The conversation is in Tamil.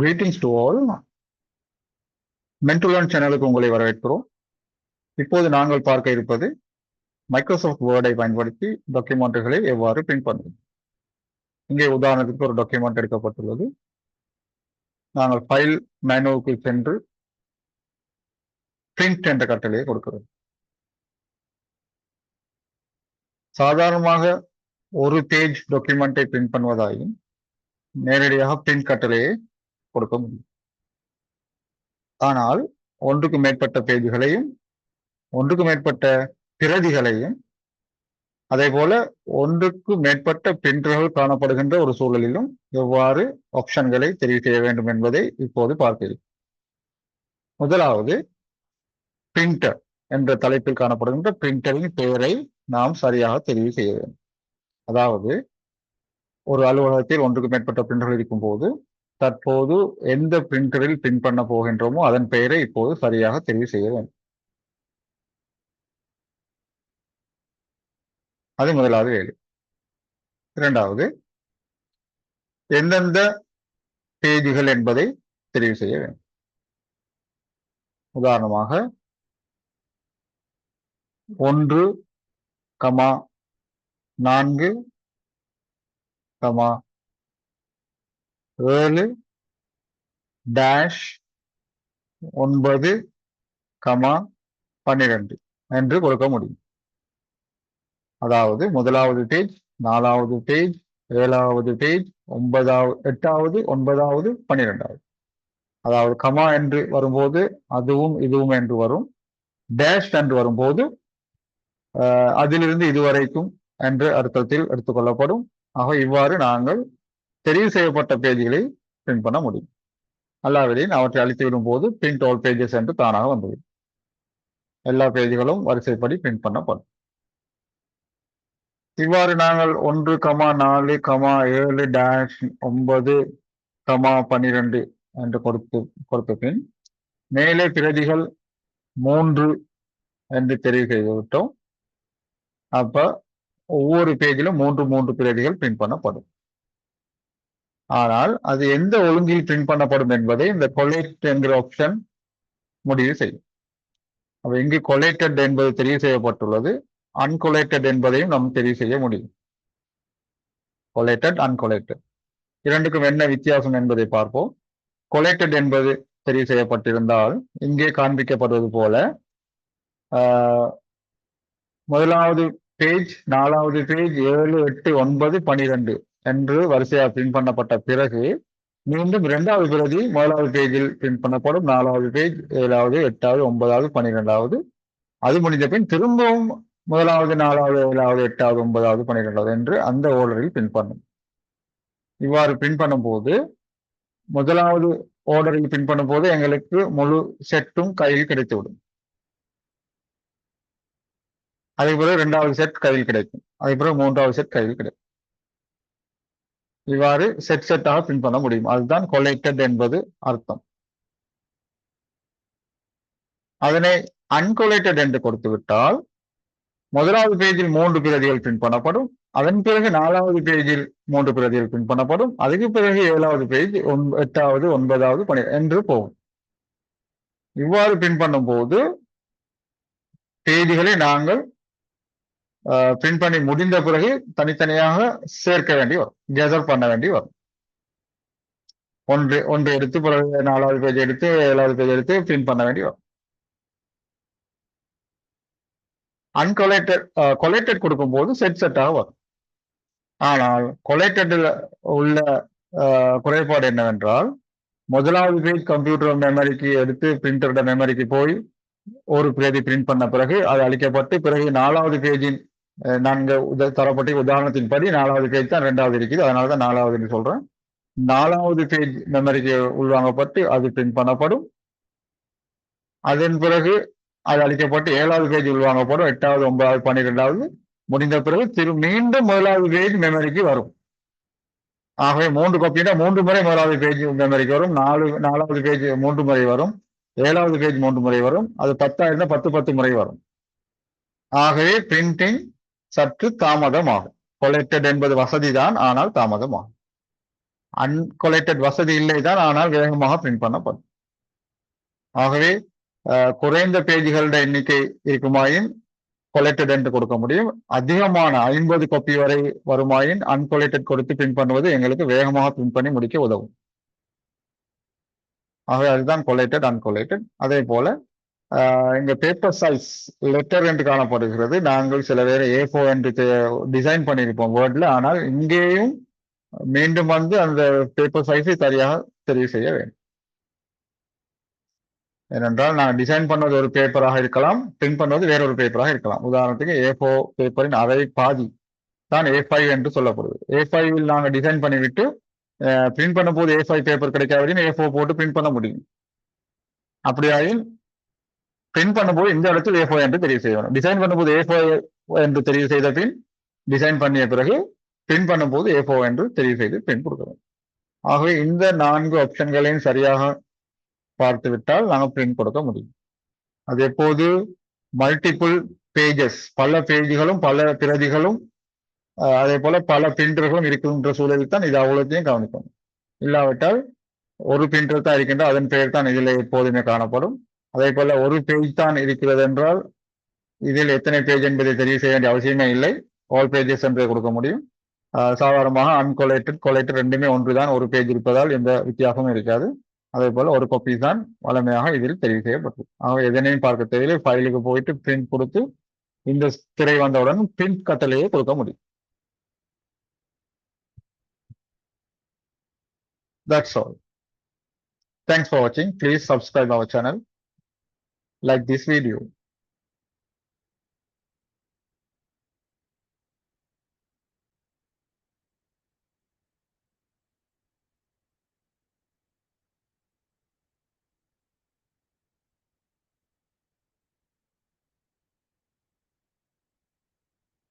கிரீட்டிங்ஸ் டு ஆல் மென்டுலன் சேனலுக்கு உங்களை வரவேற்கிறோம். இப்போது நாங்கள் பார்க்க இருப்பது மைக்ரோசாஃப்ட் வேர்டை பயன்படுத்தி டாக்குமெண்ட்டுகளை எவ்வாறு பிரிண்ட் பண்ணுவது இங்கே உதாரணத்துக்கு ஒரு டாக்குமெண்ட் எடுக்கப்பட்டுள்ளது. நாங்கள் ஃபைல் மெனுவுக்கு சென்று பிரிண்ட் என்ற கட்டளையை கொடுக்கிறோம். சாதாரணமாக ஒரு பேஜ் டாக்குமெண்ட்டை பிரிண்ட் பண்ணுவதாயும் நேரடியாக பிரிண்ட் கட்டளையை கொடுக்க முடியும் ஆனால் ஒன்றுக்கு மேற்பட்ட பேஜ்களையும் ஒன்றுக்கு மேற்பட்ட பிரதிகளையும் அதே போல ஒன்றுக்கு மேற்பட்ட பிரிண்டர்கள் காணப்படுகின்ற ஒரு சூழலிலும் எவ்வாறு ஆப்ஷன்களை தெரிவு செய்ய வேண்டும் என்பதை இப்போது பார்க்கிறோம். முதலாவது பிரிண்டர் என்ற தலைப்பில் காணப்படுகின்ற பிரிண்டரின் பெயரை நாம் சரியாக தெரிவு செய்ய வேண்டும். அதாவது ஒரு அலுவலகத்தில் ஒன்றுக்கு மேற்பட்ட பிரிண்டர்கள் இருக்கும் போது தற்போது எந்த பிரிண்டரில் பின் பண்ண போகின்றோமோ அதன் பெயரை இப்போது சரியாக தெரிவு செய்ய வேண்டும். அது முதலாவது வேலை இரண்டாவது எந்தெந்த பேஜுகள் என்பதை தெரிவு செய்ய வேண்டும். உதாரணமாக ஒன்று கமா நான்கு கமா ஏழு டேஷ் ஒன்பது கமா பன்னிரெண்டு என்று கொடுக்க முடியும். அதாவது முதலாவது பேஜ் நாலாவது பேஜ் ஏழாவது பேஜ் ஒன்பதாவது எட்டாவது ஒன்பதாவது பன்னிரெண்டாவது. அதாவது கமா என்று வரும்போது அதுவும் இதுவும் என்று வரும். டேஷ் என்று வரும்போது அதிலிருந்து இதுவரைக்கும் என்று அர்த்தத்தில் எடுத்துக்கொள்ளப்படும். ஆக இவ்வாறு நாங்கள் தெரிவு செய்யப்பட்ட பேஜ்களை பிரிண்ட் பண்ண முடியும். அல்லாவிடையும் அவற்றை அழித்து விடும் போது பிரிண்ட் ஆல் பேஜஸ் என்று தானாக வந்துவிடும். எல்லா பேஜ்களும் வரிசைப்படி பிரிண்ட் பண்ணப்படும். இவ்வாறு நாங்கள் ஒன்று கமா நாலு கமா ஏழு டேஷ் ஒன்பது கமா பன்னிரெண்டு என்று கொடுத்து கொடுத்த பின் மேலே பிரதிகள் மூன்று என்று தெரிவு செய்து விட்டோம். அப்ப ஒவ்வொரு பேஜிலும் மூன்று மூன்று பிரதிகள் பின் பண்ணப்படும். ஆனால் அது எந்த ஒழுங்கில் பிரிண்ட் பண்ணப்படும் என்பதை இந்த கொலேட் என்கிற ஆப்ஷன் முடிவு செய்யும். அப்ப இங்கு கொலேட்டட் என்பது தெரிவு செய்யப்பட்டுள்ளது. அன்கொலேட்டட் என்பதையும் நாம் தெரிவு செய்ய முடியும். கொலேட்டட் அன்கொலேட்டட் இரண்டுக்கும் என்ன வித்தியாசம் என்பதை பார்ப்போம். கொலேட்டட் என்பது தெரிவு செய்யப்பட்டிருந்தால் இங்கே காண்பிக்கப்படுவது போல முதலாவது பேஜ் நாலாவது பேஜ் ஏழு எட்டு ஒன்பது பனிரெண்டு. என்று வரிசையாக பிரிண்ட் பண்ணப்பட்ட பிறகு மீண்டும் இரண்டாவது பிரதி முதலாவது பேஜில் பிரிண்ட் பண்ணப்படும். நாலாவது பேஜ் ஏழாவது எட்டாவது ஒன்பதாவது பன்னிரெண்டாவது அது முடிந்த பின் திரும்பவும் முதலாவது நாலாவது ஏழாவது எட்டாவது ஒன்பதாவது பன்னிரெண்டாவது என்று அந்த ஓர்டரில் பின் பண்ணும். இவ்வாறு பின் பண்ணும்போது முதலாவது ஓர்டரில் பின் பண்ணும்போது எங்களுக்கு முழு செட்டும் கையில் கிடைத்துவிடும். அதே பிறகு இரண்டாவது செட் கையில் கிடைக்கும். அதே பிறகு மூன்றாவது செட் கையில் கிடைக்கும். இவ்வாறு செட் செட்டாக பின் பண்ண முடியும். அதுதான் கொலைட்டட் என்பது அர்த்தம். அதனை அன்கொலைட்டட் என்று கொடுத்து விட்டால் முதலாவது பேஜில் மூன்று பிரதிகள் பிரிண்ட் பண்ணப்படும். அதன் பிறகு நாலாவது பேஜில் மூன்று பிரதிகள் பிரிண்ட் பண்ணப்படும். அதுக்கு பிறகு ஏழாவது பேஜ் எட்டாவது ஒன்பதாவது பணி என்று போகும். இவ்வாறு பின் பண்ணும்போது தேதிகளை நாங்கள் பிரிண்ட் பண்ணி முடிந்த பிறகு தனித்தனியாக சேர்க்க வேண்டி வரும். கெதர் பண்ண வேண்டி வரும். ஒன்று ஒன்று எடுத்து பிறகு நாலாவது பேஜ் எடுத்து ஏழாவது பேஜ் எடுத்து பிரிண்ட் பண்ண வேண்டி வரும். அன்கொலேட்டட் கொலேட்டட் கொடுக்கும்போது செட் செட்டாக வரும். ஆனால் கொலேட்டடில் உள்ள குறைபாடு என்னவென்றால் முதலாவது பேஜ் கம்ப்யூட்டர் மெமரிக்கு எடுத்து பிரிண்டரோட மெமரிக்கு போய் ஒரு பிரதி பிரிண்ட் பண்ண பிறகு அது அளிக்கப்பட்டு பிறகு நாலாவது பேஜின் நான்கு உத தரப்பட்ட உதாரணத்தின்படி நாலாவது பேஜ் தான் ரெண்டாவது இருக்குது. அதனால தான் நாலாவதுன்னு சொல்கிறேன் நாலாவது பேஜ் மெமரிக்கு உள்வாங்கப்பட்டு அது பிரிண்ட் பண்ணப்படும். அதன் பிறகு அது அளிக்கப்பட்டு ஏழாவது பேஜ் உள்வாங்கப்படும். எட்டாவது ஒன்பதாவது பன்னிரெண்டாவது முடிந்த பிறகு திரு மீண்டும் முதலாவது பேஜ் மெமரிக்கு வரும். ஆகவே மூன்று காப்பினா மூன்று முறை முதலாவது பேஜ் மெமரிக்கு வரும். நாலு நாலாவது பேஜ் மூன்று முறை வரும். ஏழாவது பேஜ் மூன்று முறை வரும். அது பத்தாயிரம் பத்து பத்து முறை வரும். ஆகவே பிரிண்டிங் சற்று தாமதமாகும். கொலெக்டட் என்பது வசதி தான் ஆனால் தாமதமாகும். அன்கொலெக்டட் வசதி இல்லை தான் ஆனால் வேகமாக பிரிண்ட் பண்ணப்படும். ஆகவே குறைந்த பேஜ்களோட எண்ணிக்கை இருக்குமாயின் கொலெக்டட் என்று கொடுக்க முடியும். அதிகமான ஐம்பது காப்பி வரை வருமாயின் அன்கொலெக்டட் கொடுத்து பிரிண்ட் பண்ணுவது எங்களுக்கு வேகமாக பிரிண்ட் பண்ணி முடிக்க உதவும். ஆகவே அதுதான் கொலெக்டட் அன்கொலெக்டட் அதே போல இங்க பேப்பர் சைஸ் லெட்டர் என்று காணப்படுகிறது. நாங்கள் சில பேர் ஏ ஃபோர் என்று டிசைன் பண்ணியிருப்போம் வேர்ட்ல ஆனால் இங்கேயும் மீண்டும் வந்து அந்த பேப்பர் சைஸை சரியாக தெரிவு செய்ய வேண்டும். ஏனென்றால் நான் டிசைன் பண்ணது ஒரு பேப்பராக இருக்கலாம் பிரிண்ட் பண்ணுவது வேறொரு பேப்பராக இருக்கலாம். உதாரணத்துக்கு ஏ ஃபோர் பேப்பரின் அரை பாதி தான் ஏ ஃபைவ் என்று சொல்லப்படுது. ஏ ஃபைவில் நாங்கள் டிசைன் பண்ணிவிட்டு பிரிண்ட் பண்ணும்போது ஏ ஃபைவ் பேப்பர் கிடைக்காவிடின் ஏ ஃபோர் போட்டு பிரிண்ட் பண்ண முடியும். அப்படியாயின் பிரிண்ட் பண்ணும்போது இந்த இடத்தில் ஏ ஃபோர் என்று தெரிவு செய்யணும். டிசைன் பண்ணும்போது ஏ ஃபோர் என்று தெரிவு செய்த பின் டிசைன் பண்ணிய பிறகு பிரிண்ட் பண்ணும்போது ஏ ஃபோர் என்று தெரிவு செய்து பிரிண்ட் கொடுக்கணும். ஆகவே இந்த நான்கு ஆப்ஷன்களையும் சரியாக பார்த்து விட்டால் நாங்கள் பிரிண்ட் கொடுக்க முடியும். அது எப்போது? மல்டிபிள் பேஜஸ் பல பேஜ்களும் பல பிரதிகளும் அதே போல பல பிரிண்டர்களும் இருக்கின்ற சூழலில் தான் இது அவ்வளோத்தையும் கவனிக்கணும். இல்லாவிட்டால் ஒரு பிரிண்டர் தான் இருக்கின்ற அதன் பெயர் தான் இதில் எப்போதுமே காணப்படும். அதே போல ஒரு பேஜ் தான் இருக்கிறது என்றால் இதில் எத்தனை பேஜ் என்பதை தெரிவு செய்ய வேண்டிய அவசியமே இல்லை. ஆல் பேஜஸ் என்றே கொடுக்க முடியும். சாதாரணமாக அன்கொலேட்டட் கொலேட்டட் ரெண்டுமே ஒன்றுதான். ஒரு பேஜ் இருப்பதால் எந்த வித்தியாசமும் இருக்காது. அதே போல் ஒரு காப்பி தான் வளமையாக இதில் தெரிவு செய்யப்பட்டது. ஆக எதனையும் பார்க்க தேவையில்லை. ஃபைலுக்கு போயிட்டு பிரிண்ட் கொடுத்து இந்த திரை வந்தவுடன் பிரிண்ட் கட்டளையே கொடுக்க முடியும். That's all. Thanks for watching. Please subscribe our channel. Like this video.